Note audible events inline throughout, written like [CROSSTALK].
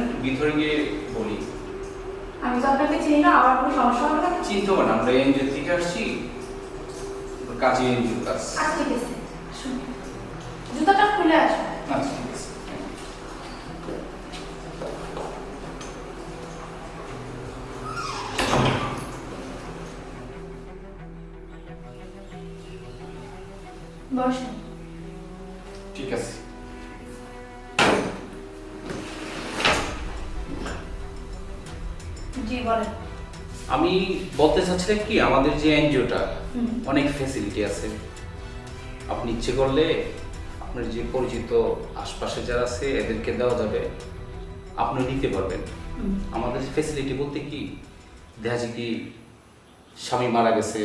একটু গিয়ে বলি। আমি তো আপনাকে চিনি না আবার কোনো সমস্যা হবে না চিন্তা হবে না আমরা এনজিও থেকে আসছি। কাজে এনজিও কাজ। আচ্ছা ঠিক আছে। জুতাটা খুলে আসুন। আচ্ছা। বলতে চাচ্ছিলাম কি আমাদের যে এনজিওটা অনেক ফ্যাসিলিটি আছে। আপনি ইচ্ছে করলে আপনার যে পরিচিত আশপাশে যারা আছে এদেরকে দেওয়া যাবে। আপনি নিতে পারবেন। আমাদের ফ্যাসিলিটি বলতে কি দেখা যায় কি স্বামী মারা গেছে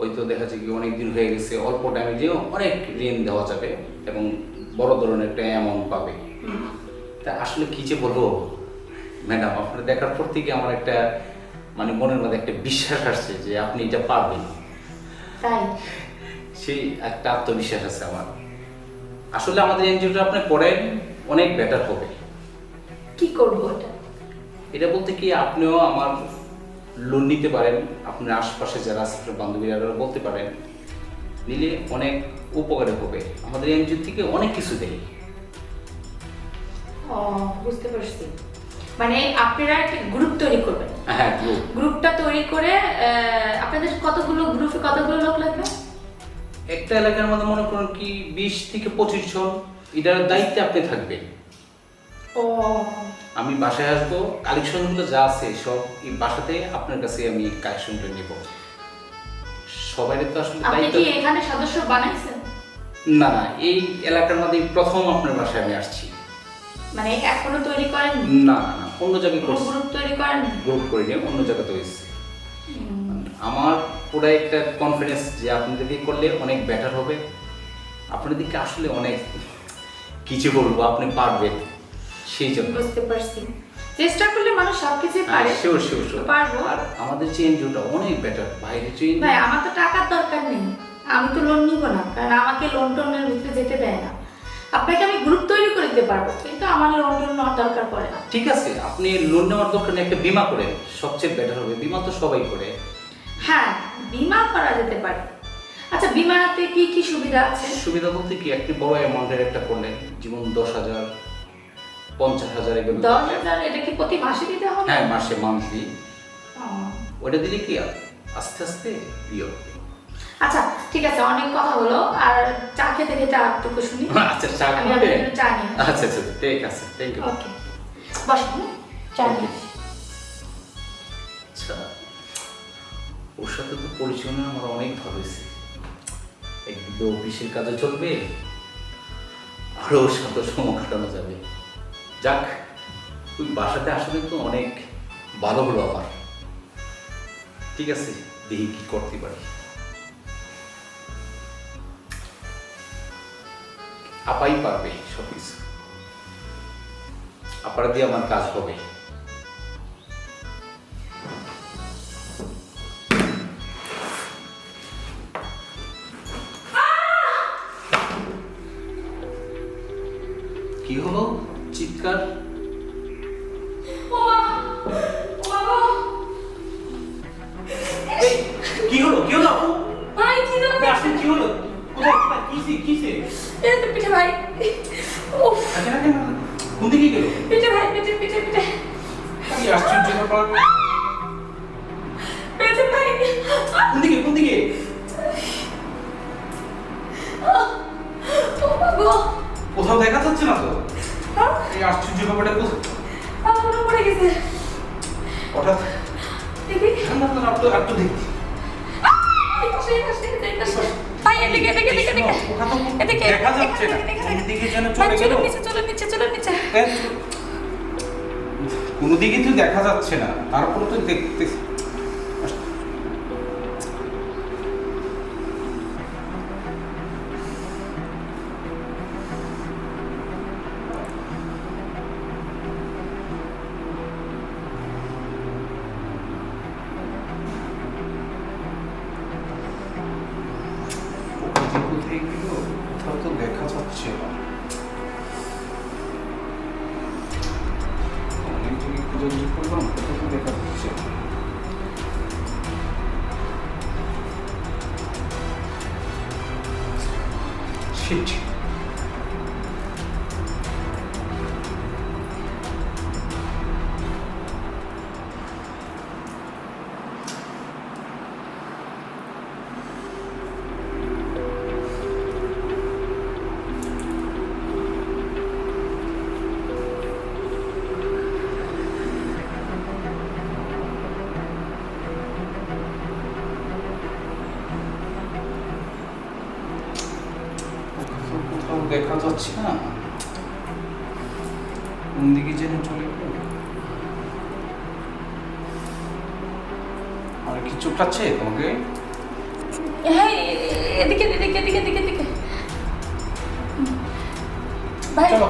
ওই তো দেখা যায় কি অনেক দিন হয়ে গেছে অল্প টাইমে যে অনেক ঋণ দেওয়া যাবে এবং বড় ধরনের একটা অ্যামাউন্ট পাবে। তা আসলে কি যে বলব? ম্যাডাম আপনার দেখার পর থেকে আমার একটা মানে মনের মধ্যে একটা বিশ্বাস আসছে যে আপনি এটা পারবেন। তাই? সেই একটা আত্মবিশ্বাস আছে আমার। আসলে আমাদের এনজিওটা আপনি করেন অনেক বেটার হবে। কি করব এটা? এটা বলতে কি আপনিও আমার লোন নিতে পারেন আপনার আশপাশে যারা আছে আপনার বান্ধবীরা বলতে পারেন নিলে অনেক উপকারে হবে। আমাদের এনজিও থেকে অনেক কিছু দেয়। বুঝতে পারছি। মানে আপনারা একটা গ্রুপ তৈরি করবেন। হ্যাঁ গ্রুপটা তৈরি করে আপনাদের কতগুলো গ্রুপে কতগুলো লোক লাগবে? একটা এলাকার মধ্যে মনে করুন কি বিশ থেকে পঁচিশ জন এটার দায়িত্বে আপনি থাকবেন। ও। আমি বাসায় আসব কালেকশনগুলো যা আছে সব এই বাসাতে আপনার কাছে আমি কালেকশনটা নেব। সবাই তো আসলে আপনি কি এখানে সদস্য বানাইছেন? না না এই এলাকার মধ্যে প্রথম আপনার বাসায় আমি আসছি। মানে এখনও তৈরি করেন না না। অন্য জায়গায় করছি গ্রুপ তৈরি করেন গ্রুপ করে নিয়ে অন্য জায়গাতে হয়েছে। আমার পুরো একটা কনফিডেন্স যে আপনাদের দিয়ে করলে অনেক বেটার হবে। আপনাদেরকে আসলে অনেক কিছু বলব আপনি পারবেন। সেই জন্য। বুঝতে পারছি। চেষ্টা করলে মানুষ সবকিছুই পারে। শিওর শিওর শিওর পারব। আর আমাদের যে এনজিওটা অনেক বেটার বাইরে যে ভাই আমার তো টাকার দরকার নেই। আমি তো লোন নিব না কারণ আমাকে লোন টোনের ভিতরে যেতে দেয় না। আপনাকে আমি গ্রুপ তৈরি করে দিতে পারব কিন্তু আমার লোন টোন নেওয়ার দরকার পড়ে না। ঠিক আছে আপনি লোন নেওয়ার দরকার নেই একটা বিমা করে সবচেয়ে বেটার হবে। বিমা তো সবাই করে। হ্যাঁ বিমা করা যেতে পারে। আচ্ছা বিমাতে কি কি সুবিধা আছে? সুবিধা বলতে কি একটি বড় অ্যামাউন্টের একটা করলেন যেমন দশ হাজার পঞ্চাশ হাজার এগুলো দশ হাজার এটা কি প্রতি মাসে দিতে হবে? হ্যাঁ মাসে মান্থলি ওটা দিলে কি আস্তে আস্তে ইয়ে হবে। আচ্ছা ঠিক আছে অনেক কথা হলো। আর চা খেতে খেতে আর একটু শুনি। আচ্ছা চা খাবে? চা নিয়ে আচ্ছা আচ্ছা ঠিক আছে থ্যাংক ইউ ওকে বসুন চা নিয়ে আচ্ছা ওর সাথে তো পরিচয় আমার অনেক ভালো হয়েছে। একদিকে অফিসের কাজে চলবে আর ওর সাথে সময় কাটানো যাবে। যাক ওই বাসাতে আসলে তো অনেক ভালো হলো আমার ঠিক আছে দেখি কি করতে পারি। আপাই পারবে সব কিছু। আপার দিয়ে আমার কাজ হবে। আশ্চর্য ব্যাপার পিঠে ভাই। কোন দিকে কোন দিকে! কোথাও দেখা যাচ্ছে না তো এই আশ্চর্য ব্যাপারটা কোথায় আমার মনে পড়ে গেছে। হঠাৎ দেখি। এদিকে, এদিকে। ওটা তো এদিকে, দেখা যাচ্ছে না নিচে, চলো নিচে, চলো নিচে। কোনো দিকে তো দেখা যাচ্ছে না তারপরে তো দেখতে দেখা যাচ্ছে না কোন দিকে যেন চলে গেল? আর কি চোখাচ্ছে তোমাকে? হ্যাঁ এদিকে এদিকে এদিকে এদিকে এদিকে। ভাই। চলো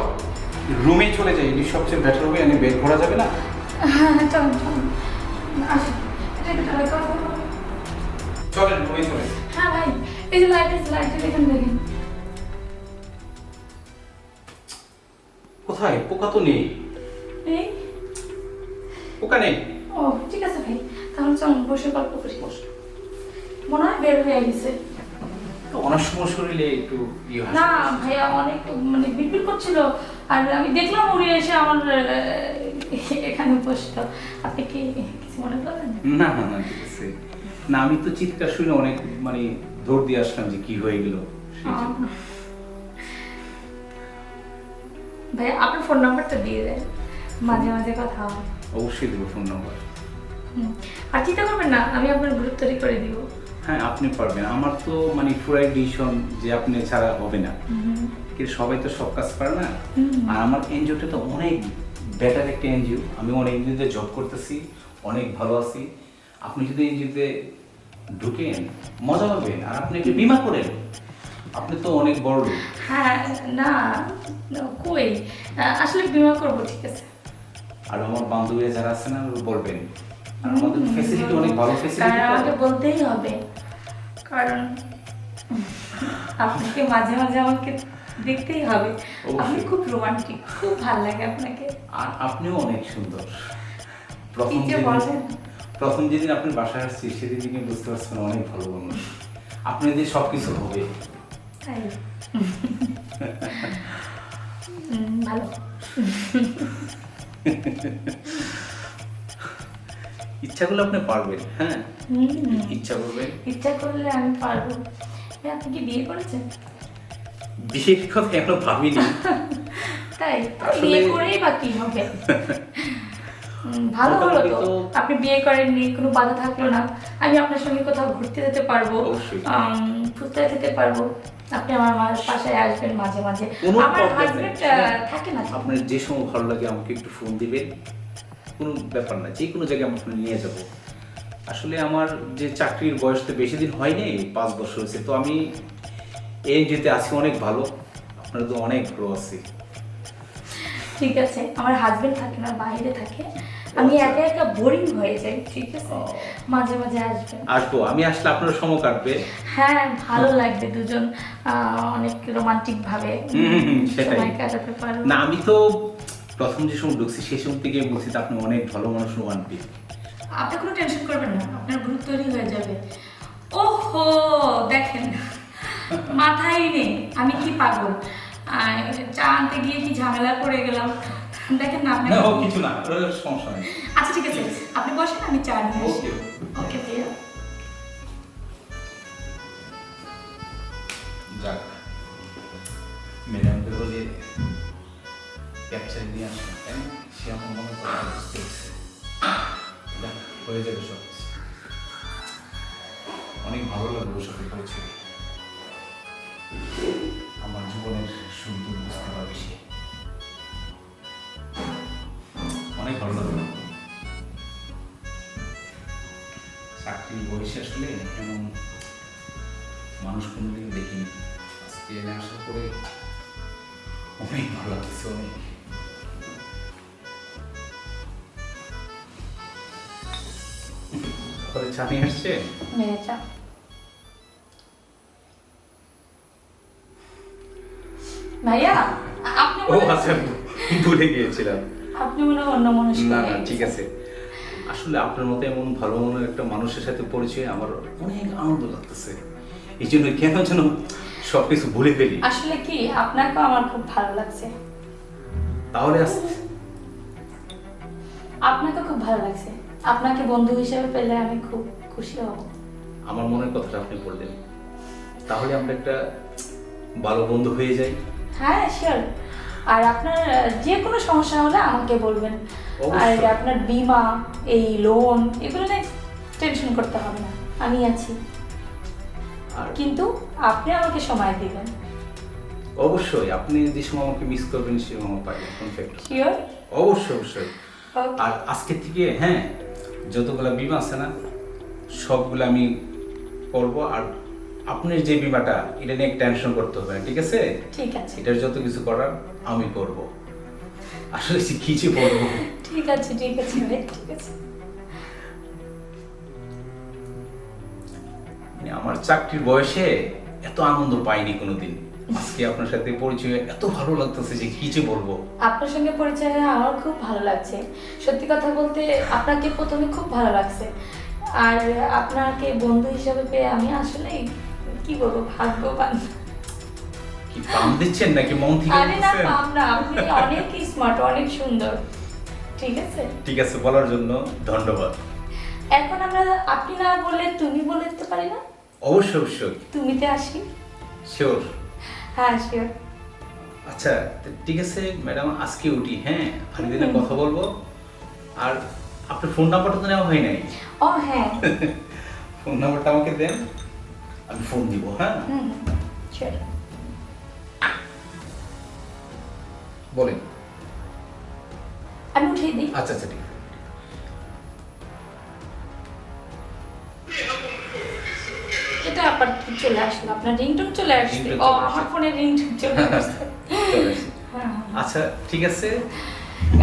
রুমে চলে যাই। এটি সবচেয়ে বেটার হবে এনে বের করা যাবে না? হ্যাঁ হ্যাঁ করো, করো। চলেন রুমে চলে হ্যাঁ ভাই এই যে লাইট আছে লাইট দেখেন দেখেন। কোথায়? পোকা তো নেই। এই পোকা নেই? ও ঠিক আছে ভাই। তাহলে চলুন বসে গল্প করি। মনে হয় বের হয়ে গেছে। সময় শরীরে একটু ইয়ে না ভাইয়া অনেক মানে বিপিল করছিল। আর আমি দেখলাম উড়ে এসে আমার এখানে বসতো। আপনি কি কিছু মনে করেন না না না ঠিক আছে। না আমি তো চিৎকার শুনে অনেক মানে দৌড় দিয়ে আসলাম যে কি হয়ে গেল। ভাইয়া আপনার ফোন নাম্বারটা দিয়ে দেন। মাঝে মাঝে কথা হয়। অবশ্যই দেবো ফোন নাম্বার। আর চিন্তা করবেন না আমি আপনার গ্রুপ তৈরি করে দিব। হ্যাঁ আপনি পারবেন। আমার তো মানে পুরাই ডিসিশন যে আপনি ছাড়া হবে না। কিন্তু সবাই তো সব কাজ পারে না। আর আমার এনজিওটা তো অনেক বেটার একটা এনজিও আমি অনেক এনজিওতে জব করতেছি অনেক ভালো আছি। আপনি যদি এনজিওতে ঢুকেন মজা পাবেন। আর আপনি একটু বিমা করেন। আপনি তো অনেক বড় লোক। হ্যাঁ না কই? আসলে বিমা করব ঠিক আছে। আর আমার বান্ধবীরা যারা আছে না বলবেন। আমাদের হুম, ফেসিলিটি অনেক ভালো ফেসিলিটি আমাকে বলতেই হবে। কারণ আপনাকে মাঝে মাঝে আমাকে দেখতেই হবে। আপনি খুব রোমান্টিক খুব ভালো লাগে আপনাকে। আর আপনিও অনেক সুন্দর। প্রথম বলেন? প্রথম যেদিন আপনি বাসায় আসছি সেদিন থেকে বুঝতে পারছেন অনেক ভালো মানুষ। আপনি দিয়ে সব কিছু হবে। ভালো [LAUGHS] ইচ্ছাগুলো আপনি পারবেন হ্যাঁ? ইচ্ছা করবেন ইচ্ছা করলে আমি পারব। আপনি কি বিয়ে করেছেন? বিয়ের কথা এখনও ভাবিনি। [LAUGHS] তাই বিয়ে করেই বা কি হবে? [LAUGHS] ভালো হলো তো। আপনি বিয়ে করেননি কোনো বাধা থাকল না। আমি আপনার সঙ্গে কোথাও ঘুরতে যেতে পারব ফুচকা খেতে পারব। আপনি আমার মার পাশায় আসবেন মাঝে মাঝে। আমার হাজবেন্ড থাকে না আপনার যে সময় ভালো লাগে আমাকে একটু ফোন দিবেন। কোনো ব্যাপার না যে কোনো জায়গায় আমরা নিয়ে যাব। আসলে আমার যে চাকরির বয়স তো বেশি দিন হয়নি পাঁচ বছর হয়েছে তো আমি এই যেতে আছি অনেক ভালো আপনার তো অনেক ভালো আছি। ঠিক আছে আমার হাজবেন্ড থাকে না বাইরে থাকে। আমি। একা একা বোরিং হয়ে যাই ঠিক আছে? মাঝে মাঝে আসবেন আসব আমি আসলে আপনার সময় কাটবে। হ্যাঁ ভালো লাগবে দুজন অনেক রোমান্টিক ভাবে। সময় কাটাতে পারব না আমি তো প্রথম যে সময় ঢুকছি সেই সময় থেকে বলছি আপনি অনেক ভালো মানুষ রোমান্টিক আপনি কোনো টেনশন করবেন না আপনার গ্রুপ তৈরি হয়ে যাবে। ওহো দেখেন মাথায় নেই আমি কি পাগল? চা আনতে গিয়ে কি ঝামেলা পড়ে গেলাম? দেখেন না না আপনাকে ও কিছু না সমস্যা নেই। আচ্ছা ঠিক আছে। আপনি বসেন আমি চা নিয়ে আসি। ওকে। ভাইয়া। যাক। ম্যাডামকে বলে ক্যাপচার দিয়ে আসলাম তাই না? সে আমার মনে করে বুঝতে হয়ে যাবে সব। অনেক ভালো লাগল সাথে পরিচয়। লাগল। চাকরির বয়সে আসলে এমন মানুষ কোনোদিন দেখিনি। আজকে এনে আসার পরে অনেক ভালো লাগছে অনেক। ঘরে চা নিয়ে আসছে? চা। ভাইয়া আপনি ও হয়- আচ্ছা ভুলে গিয়েছিলাম। আপনি মনে অন্য মানুষ না না ঠিক আছে। আসলে আপনার মতো এমন ভালো মনের একটা মানুষের সাথে পরিচয় আমার অনেক আনন্দ লাগতেছে। এই জন্য কেন যেন সব কিছু ভুলে ফেলি। আসলে কি আপনাকেও আমার খুব ভালো লাগছে। তাহলে আপনাকে খুব ভালো লাগছে। আপনাকে বন্ধু হিসেবে পেলে আমি খুব খুশি হব। আমার মনের কথাটা আপনি বললেন। তাহলে আমরা একটা ভালো বন্ধু হয়ে যাই। হ্যাঁ শিওর আর আপনার যে কোনো সমস্যা হলে আমাকে বলবেন। আর আপনার বিমা এই লোন এগুলো নিয়ে টেনশন করতে হবে না। আমি আছি। আর? কিন্তু আপনি আমাকে সময় দিবেন। অবশ্যই আপনি যে সময় আমাকে মিস করবেন সে সময় কনফ্যাক্ট শিওর অবশ্যই অবশ্যই। আর আজকে থেকে হ্যাঁ যতগুলো বিমা আছে না সবগুলো আমি করব। আর আপনার যে বিমাটা এটা নিয়ে টেনশন করতে হবে না ঠিক আছে? ঠিক আছে। এটার যত কিছু করার আমি করব। আসলে সে কি যে বলব? ঠিক আছে ঠিক আছে ভাই ঠিক আছে। মানে আমার চাকরির বয়সে এত আনন্দ পাইনি কোনোদিন। আজকে আপনার সাথে পরিচয় এত ভালো লাগতেছে যে কি যে বলব। আপনার সঙ্গে পরিচয় হয়ে আমার খুব ভালো লাগছে। সত্যি কথা বলতে আপনাকে প্রথমে খুব ভালো লাগছে। আর আপনাকে বন্ধু হিসাবে পেয়ে আমি আসলে কি বলব ভাগ্যবান। কি পাম দিচ্ছেন নাকি? মন থেকে আরে না? পাম না আপনি অনেক স্মার্ট অনেক সুন্দর। ঠিক আছে? ঠিক আছে বলার জন্য ধন্যবাদ। এখন আমরা আপনি না বলে তুমি বলে দিতে পারি না? অবশ্যই অবশ্যই। তুমিতে আসি? শিওর হ্যাঁ শিওর আচ্ছা তো ঠিক আছে ম্যাডাম আজকে উঠি হ্যাঁ? আমি দিনে কথা বলব। আর আপনার ফোন নাম্বারটা তো নেওয়া হয় নাই? ও হ্যাঁ। [LAUGHS] ফোন নাম্বারটা আমাকে দেন। আমি ফোন দিব হ্যাঁ বলেন আমি উঠিয়ে দিই আচ্ছা আচ্ছা ঠিক এটা আবার কি চলে আসলো আপনার রিংটোন চলে আসছে। ও আমার ফোনে রিংটোন চলে আসছে। হ্যাঁ, হ্যাঁ। আচ্ছা ঠিক আছে।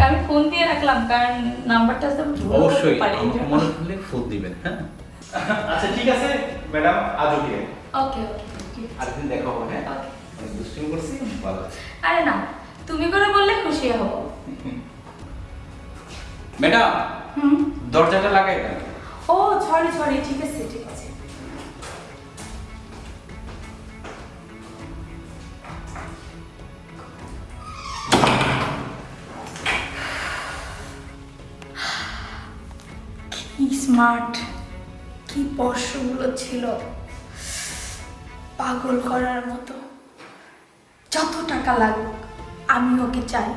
আমি ফোন দিয়ে রাখলাম কারণ নাম্বারটা তো অবশ্যই। মনে করলে ফোন দিবেন হ্যাঁ? আচ্ছা ঠিক আছে। ম্যাডাম আজ উঠি ওকে ওকে আরেকদিন দেখা হবে হ্যাঁ। অনেক দুষ্টুমি করছি ভালো আরে না তুমি করে বললে খুশি হব। ম্যাডাম হুম? দরজাটা লাগাই দেন। ও সরি সরি ঠিক আছে ঠিক আছে। স্মার্ট কি স্পর্শগুলো ছিল। পাগল করার মতো। যত টাকা লাগুক আমি ওকে চাই।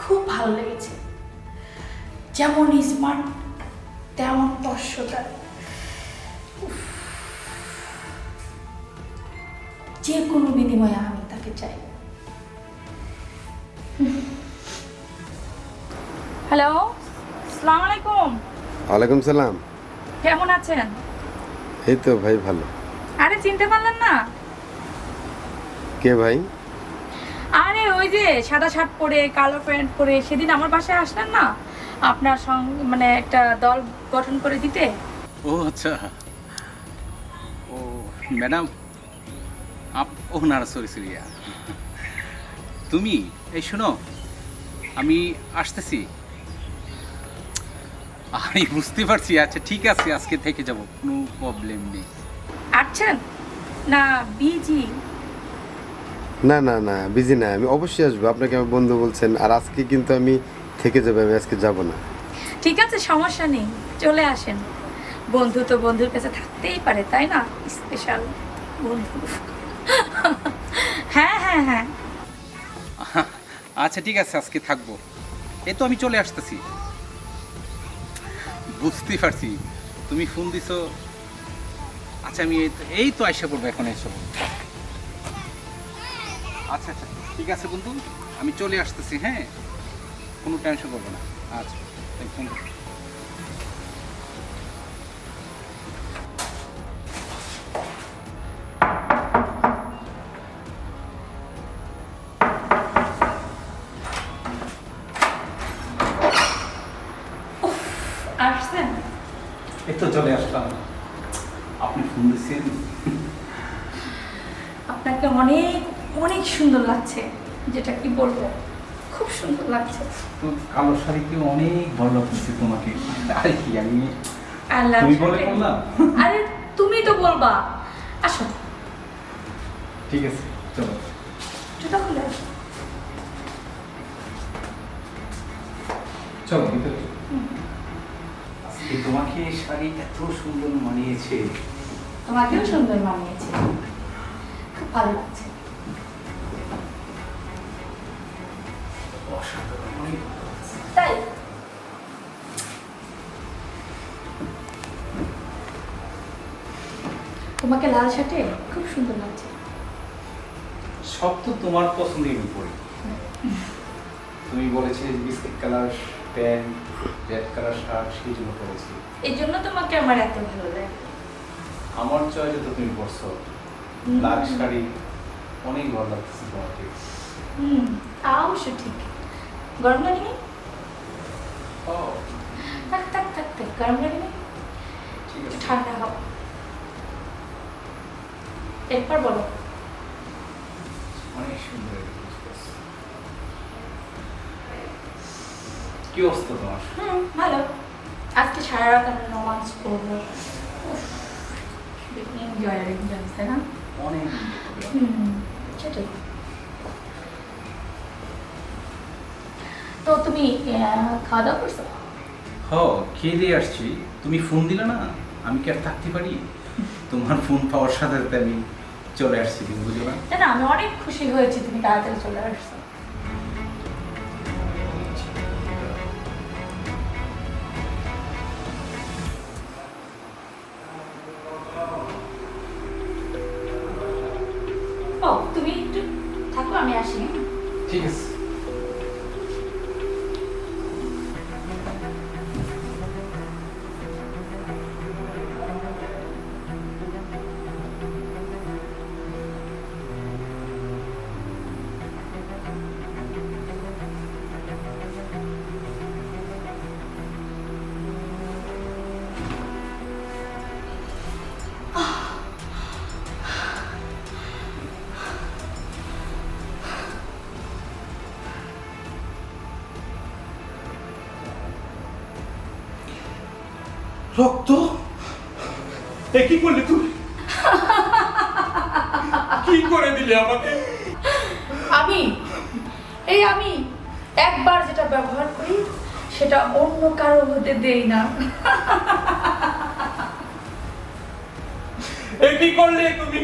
খুব ভালো লেগেছে। যেমন স্মার্ট তেমন স্পর্শতা যে কোনো বিনিময়ে আমি তাকে চাই। হ্যালো আসসালামু আলাইকুম। ওয়ালাইকুম সালাম। কেমন আছেন? এই তো ভাই ভালো। আরে চিনতে পারলেন না? কে ভাই? আরে ওই যে সাদা শার্ট পরে কালো প্যান্ট পরে সেদিন আমার বাসায় আসলেন না? আপনার সঙ্গে মানে একটা দল গঠন করে দিতে? ও আচ্ছা। ও ম্যাডাম আপ ও না সরি সরি। তুমি এই শোনো আমি আসতেছি। আমি বুঝতে পারছি আচ্ছা ঠিক আছে আজকে থেকে যাব কোনো প্রবলেম নেই। আসছেন না বিজি। না না না বিজি না আমি অবশ্যই আসব আপনাকে আমার বন্ধু বলছেন আর আজকে কিন্তু আমি থেকে যাব আমি আজকে যাব না। ঠিক আছে সমস্যা নেই চলে আসেন। বন্ধু তো বন্ধুর কাছে থাকতেই পারে তাই না? স্পেশাল বন্ধু। হ্যাঁ হ্যাঁ হ্যাঁ। আচ্ছা ঠিক আছে আজকে থাকব। এই তো আমি চলে আসতেছি। বুঝতে পারছি। তুমি ফোন দিছো। আচ্ছা আমি এই তো আইসা পড়ব এখন এসব আচ্ছা আচ্ছা ঠিক আছে বন্ধু, আমি চলে আসতেছি হ্যাঁ? কোনো টেনশন করব না। আচ্ছা থ্যাংক ফোন কালো শাড়িতে অনেক ভালো লাগতেছে তোমাকে। আর কি আমি তুমি বলে আরে তুমি তো বলবা। আসো। ঠিক আছে চলো। জুতা খুলে চলো ভিতরে আজকে তোমাকে শাড়ি এত সুন্দর মানিয়েছে। তোমাকেও সুন্দর মানিয়েছে। খুব ভালো লাগছে। তোমাকে লাল শার্টে খুব সুন্দর লাগছে। সব তো তোমার পছন্দের উপরে তুমি বলেছিলে biscuit colour pant red colour shirt সেই জন্য পরেছি। এই জন্য তোমাকে আমার এত ভালো লাগে। আমার চয়েসে তো তুমি পরছো। লাল শাড়ি অনেক ভালো লাগছে তোমাকে। হুম তা অবশ্য ঠিক। গরম লাগেনি ও। থাক থাক থাক থাক গরম লাগেনি ঠিক আছে। ঠান্ডা হোক এরপর বলো। অনেক সুন্দর। কি অবস্থা তোমার? হুম ভালো। আজকে সারা রাত আমরা রোমান্স করব। না? অনেক হুম সেটাই। তো তুমি খাওয়া দাওয়া করছ? হ খেয়ে দিয়ে আসছি। তুমি ফোন দিলে না আমি কি আর থাকতে পারি? তোমার ফোন পাওয়ার সাথে সাথে আমি চলে আসছি তুমি বুঝো না না আমি অনেক খুশি হয়েছি তুমি তাড়াতাড়ি চলে আসছো। ও তুমি একটু থাকো আমি আসি? ঠিক আছে। রক্ত? এ কি করলে তুই? কি করে দিলে আমাকে? আমি এই আমি একবার যেটা ব্যবহার করি সেটা অন্য কারও হতে দেই না। এ কি করলে তুমি?